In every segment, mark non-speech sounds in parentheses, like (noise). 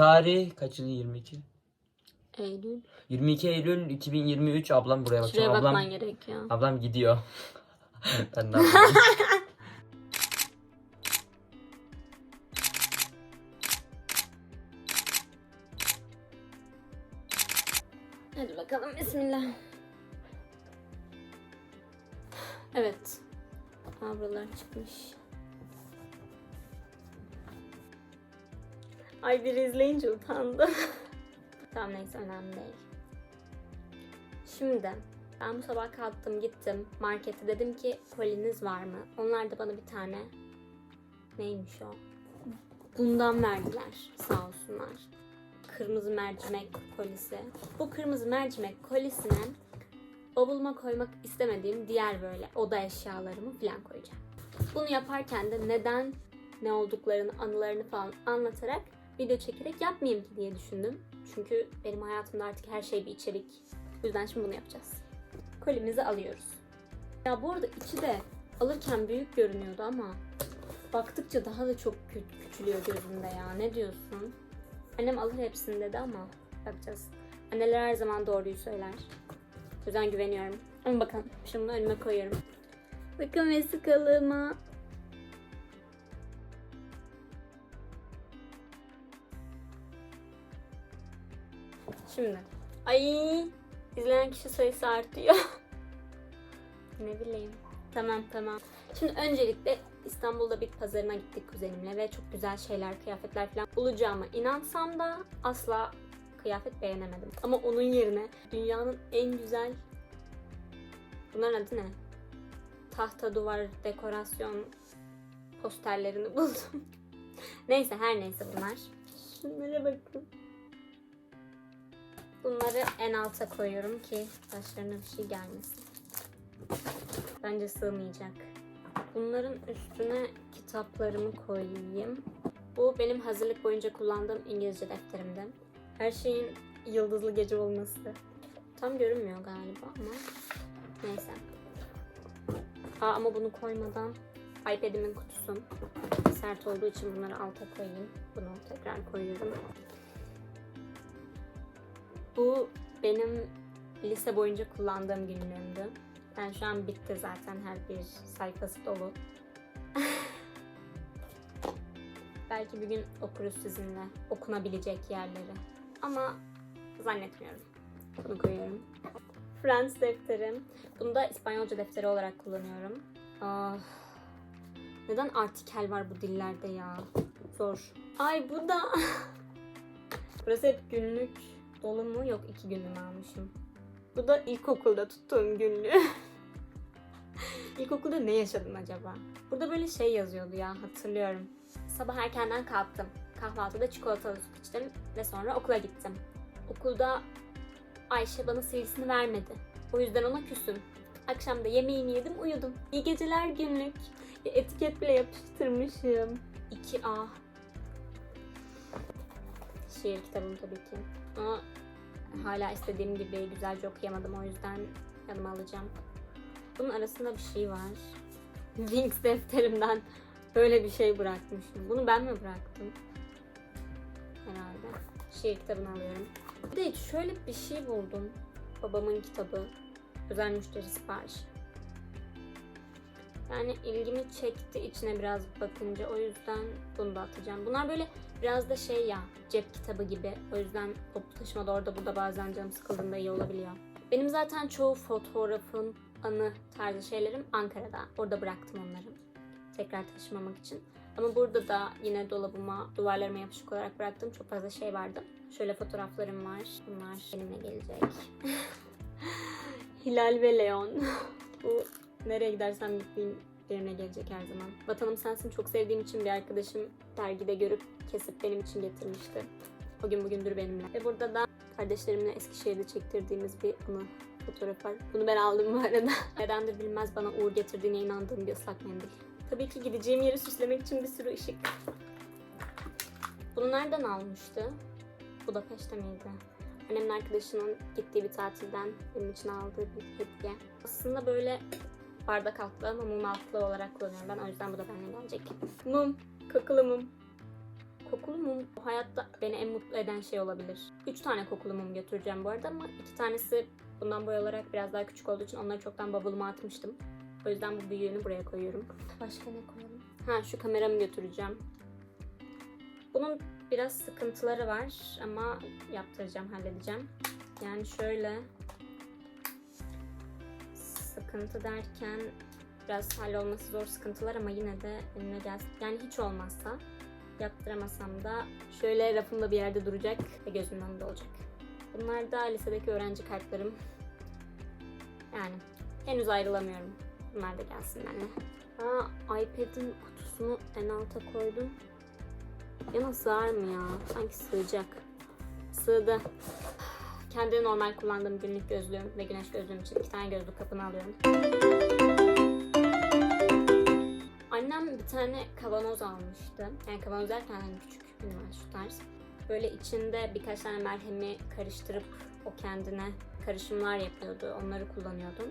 Tarih kaçıncı 22? Eylül. 22 Eylül 2023 ablam buraya bakacak. Şuraya Ablam, bakman gerekiyor. ablam gidiyor. (laughs) ben de ablam. Hadi bakalım bismillah. Evet. Aa, buralar çıkmış. Ay bir izleyince utandım. (laughs) tamam neyse önemli değil. Şimdi ben bu sabah kalktım gittim markete dedim ki koliniz var mı? Onlar da bana bir tane neymiş o? Bundan verdiler sağ olsunlar. Kırmızı mercimek kolisi. Bu kırmızı mercimek kolisine bavuluma koymak istemediğim diğer böyle oda eşyalarımı falan koyacağım. Bunu yaparken de neden ne olduklarını, anılarını falan anlatarak video çekerek yapmayayım ki diye düşündüm. Çünkü benim hayatımda artık her şey bir içerik. O yüzden şimdi bunu yapacağız. Kolimizi alıyoruz. Ya bu arada içi de alırken büyük görünüyordu ama baktıkça daha da çok kü- küçülüyor gözümde ya. Ne diyorsun? Annem alır hepsini dedi ama bakacağız. Anneler her zaman doğruyu söyler. O yüzden güveniyorum. Ama bakın şimdi bunu önüme koyuyorum. Bakın vesikalığıma. Şimdi. Ay izleyen kişi sayısı artıyor. (laughs) ne bileyim. Tamam tamam. Şimdi öncelikle İstanbul'da bir pazarına gittik kuzenimle ve çok güzel şeyler, kıyafetler falan bulacağıma inansam da asla kıyafet beğenemedim. Ama onun yerine dünyanın en güzel bunların adı ne? Tahta duvar dekorasyon posterlerini (laughs) buldum. neyse her neyse bunlar. Şunlara bakın. Bunları en alta koyuyorum ki başlarına bir şey gelmesin. Bence sığmayacak. Bunların üstüne kitaplarımı koyayım. Bu benim hazırlık boyunca kullandığım İngilizce defterimde. Her şeyin yıldızlı gece olması. Tam görünmüyor galiba ama neyse. Aa, ama bunu koymadan iPad'imin kutusu sert olduğu için bunları alta koyayım. Bunu tekrar koyuyorum. Bu benim lise boyunca kullandığım günlüğümdü. Yani şu an bitti zaten her bir sayfası dolu. (laughs) Belki bir gün okuruz sizinle okunabilecek yerleri. Ama zannetmiyorum. Bunu koyuyorum. Fransız defterim. Bunu da İspanyolca defteri olarak kullanıyorum. Ah, neden artikel var bu dillerde ya? Zor. Ay bu da... (laughs) Burası hep günlük dolu mu? Yok iki günlüğümü almışım. Bu da ilkokulda tuttuğum günlüğü. (laughs) İlkokulda ne yaşadım acaba? Burada böyle şey yazıyordu ya hatırlıyorum. Sabah erkenden kalktım. Kahvaltıda çikolatalı süt içtim ve sonra okula gittim. Okulda Ayşe bana silisini vermedi. O yüzden ona küsüm. Akşam da yemeğini yedim uyudum. İyi geceler günlük. Bir etiket bile yapıştırmışım. 2A. Şiir kitabım tabii ki. Ama hala istediğim gibi güzelce okuyamadım o yüzden yanıma alacağım. Bunun arasında bir şey var. Wings defterimden böyle bir şey bırakmışım. Bunu ben mi bıraktım? Herhalde. Şiir kitabını alıyorum. Bir de şöyle bir şey buldum. Babamın kitabı. Özel müşteri sipariş. Yani ilgimi çekti içine biraz bakınca. O yüzden bunu da atacağım. Bunlar böyle biraz da şey ya cep kitabı gibi. O yüzden toplu taşımada orada burada bazen canım sıkıldığında iyi olabiliyor. Benim zaten çoğu fotoğrafım, anı tarzı şeylerim Ankara'da. Orada bıraktım onları. Tekrar taşımamak için. Ama burada da yine dolabıma, duvarlarıma yapışık olarak bıraktığım çok fazla şey vardı. Şöyle fotoğraflarım var. Bunlar benimle gelecek. (laughs) Hilal ve Leon. (laughs) Bu nereye gidersem gittiğim benimle gelecek her zaman. Vatanım Sensin çok sevdiğim için bir arkadaşım dergide görüp kesip benim için getirmişti. O gün bugündür benimle. Ve burada da kardeşlerimle Eskişehir'de çektirdiğimiz bir anı fotoğraf var. Bunu ben aldım bu arada. (laughs) Nedendir bilmez bana uğur getirdiğine inandığım bir ıslak mendil. Tabii ki gideceğim yeri süslemek için bir sürü ışık. Bunu nereden almıştı? Budapeşte miydi? Annemin arkadaşının gittiği bir tatilden benim için aldığı bir hediye. Aslında böyle bardak altlı ama mum altlı olarak kullanıyorum ben. O yüzden bu da benden gelecek. Mum. Kakılı mum. kokulu mum bu hayatta beni en mutlu eden şey olabilir. Üç tane kokulu mum götüreceğim bu arada ama iki tanesi bundan boy olarak biraz daha küçük olduğu için onları çoktan bavuluma atmıştım. O yüzden bu büyüğünü buraya koyuyorum. Başka ne koyalım? Ha şu kameramı götüreceğim. Bunun biraz sıkıntıları var ama yaptıracağım, halledeceğim. Yani şöyle sıkıntı derken biraz hallolması zor sıkıntılar ama yine de önüne gelsin. Yani hiç olmazsa yaptıramasam da şöyle rafımda bir yerde duracak ve gözümün önünde olacak. Bunlar da lisedeki öğrenci kartlarım. Yani henüz ayrılamıyorum. Bunlar da gelsin benimle. Aa, iPad'in kutusunu en alta koydum. Yana sığar mı ya? Sanki sığacak. Sığdı. Kendi normal kullandığım günlük gözlüğüm ve güneş gözlüğüm için iki tane gözlük kapını alıyorum. Annem bir tane kavanoz almıştı. Yani kavanoz derken hani küçük bilmem şu tarz. Böyle içinde birkaç tane merhemi karıştırıp o kendine karışımlar yapıyordu. Onları kullanıyordum.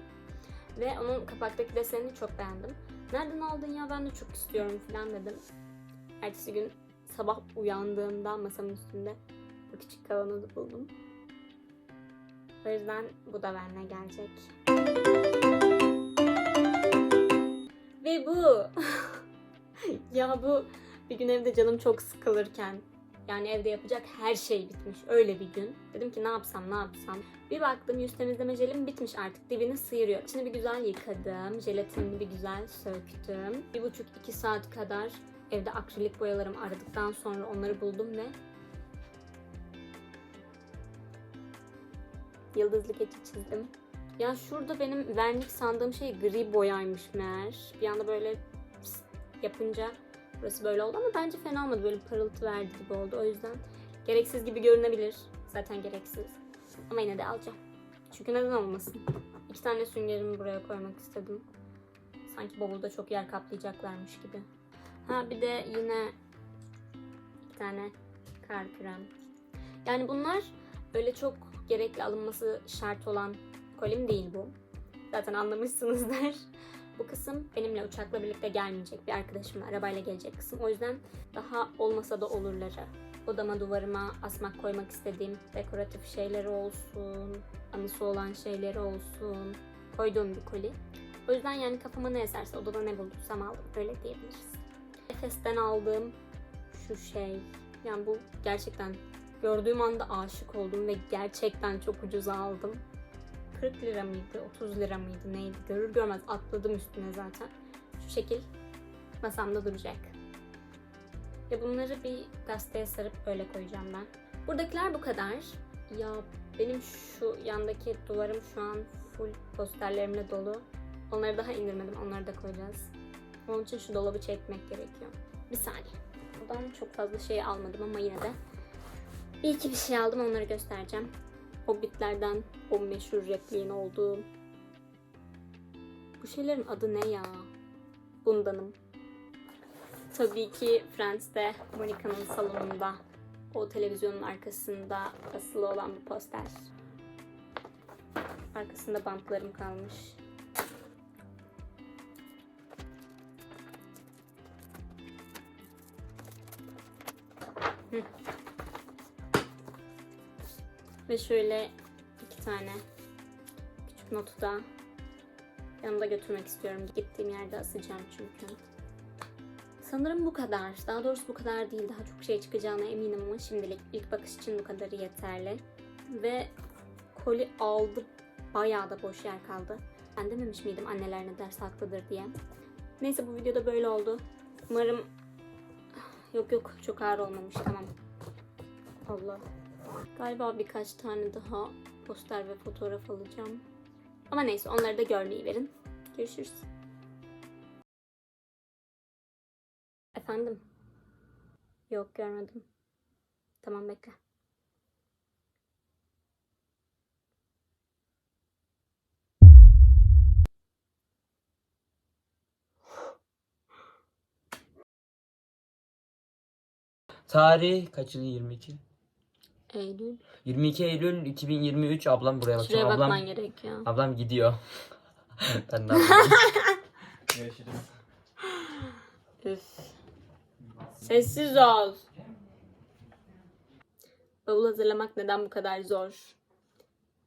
Ve onun kapaktaki desenini çok beğendim. Nereden aldın ya ben de çok istiyorum falan dedim. Ertesi gün sabah uyandığımda masamın üstünde bu küçük kavanozu buldum. O yüzden bu da benimle gelecek. Ve bu. (laughs) ya bu bir gün evde canım çok sıkılırken yani evde yapacak her şey bitmiş. Öyle bir gün. Dedim ki ne yapsam ne yapsam. Bir baktım yüz temizleme jelim bitmiş artık. Dibini sıyırıyor. İçini bir güzel yıkadım. Jelatinini bir güzel söktüm. Bir buçuk iki saat kadar evde akrilik boyalarımı aradıktan sonra onları buldum ve yıldızlı keçi çizdim. Ya şurada benim vernik sandığım şey gri boyaymış meğer. Bir anda böyle yapınca burası böyle oldu ama bence fena olmadı. Böyle parıltı verdi gibi oldu. O yüzden gereksiz gibi görünebilir. Zaten gereksiz. Ama yine de alacağım. Çünkü neden olmasın? İki tane süngerimi buraya koymak istedim. Sanki bavulda çok yer kaplayacaklarmış gibi. Ha bir de yine bir tane kar krem. Yani bunlar öyle çok gerekli alınması şart olan kolim değil bu. Zaten anlamışsınızdır. (laughs) Bu kısım benimle uçakla birlikte gelmeyecek bir arkadaşımla arabayla gelecek kısım. O yüzden daha olmasa da olurları. Odama duvarıma asmak koymak istediğim dekoratif şeyleri olsun, anısı olan şeyleri olsun koyduğum bir koli. O yüzden yani kafama ne eserse odada ne bulduysam aldım öyle diyebiliriz. Efes'ten aldığım şu şey. Yani bu gerçekten gördüğüm anda aşık oldum ve gerçekten çok ucuza aldım. 40 lira mıydı, 30 lira mıydı neydi görür görmez atladım üstüne zaten. Şu şekil masamda duracak. Ve bunları bir gazeteye sarıp öyle koyacağım ben. Buradakiler bu kadar. Ya benim şu yandaki duvarım şu an full posterlerimle dolu. Onları daha indirmedim. Onları da koyacağız. Onun için şu dolabı çekmek gerekiyor. Bir saniye. Buradan çok fazla şey almadım ama yine de bir iki bir şey aldım. Onları göstereceğim. Hobbitlerden o meşhur repliğin olduğu. Bu şeylerin adı ne ya? Bundanım. Tabii ki Friends'te Monica'nın salonunda o televizyonun arkasında asılı olan bir poster. Arkasında bantlarım kalmış. Hı. Ve şöyle iki tane küçük notu da yanımda götürmek istiyorum. Gittiğim yerde asacağım çünkü. Sanırım bu kadar. Daha doğrusu bu kadar değil. Daha çok şey çıkacağına eminim ama şimdilik ilk bakış için bu kadarı yeterli. Ve koli aldı. Bayağı da boş yer kaldı. Ben dememiş miydim anneler ne ders haklıdır diye. Neyse bu videoda böyle oldu. Umarım... Yok yok çok ağır olmamış tamam. Allah. Galiba birkaç tane daha poster ve fotoğraf alacağım. Ama neyse onları da görmeyi verin. Görüşürüz. Efendim? Yok görmedim. Tamam bekle. Tarih kaçıncı 22? Eylül. 22 Eylül 2023 ablam buraya bakacak. Şuraya Ablam, bakman gerekiyor. ablam gidiyor. (laughs) ben de yapayım. (laughs) Görüşürüz. Üf. Sessiz ol. Bavul hazırlamak neden bu kadar zor?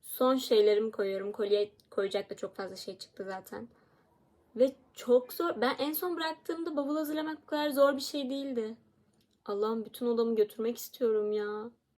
Son şeylerimi koyuyorum. Kolye koyacak da çok fazla şey çıktı zaten. Ve çok zor. Ben en son bıraktığımda bavul hazırlamak bu kadar zor bir şey değildi. Allah'ım bütün odamı götürmek istiyorum ya.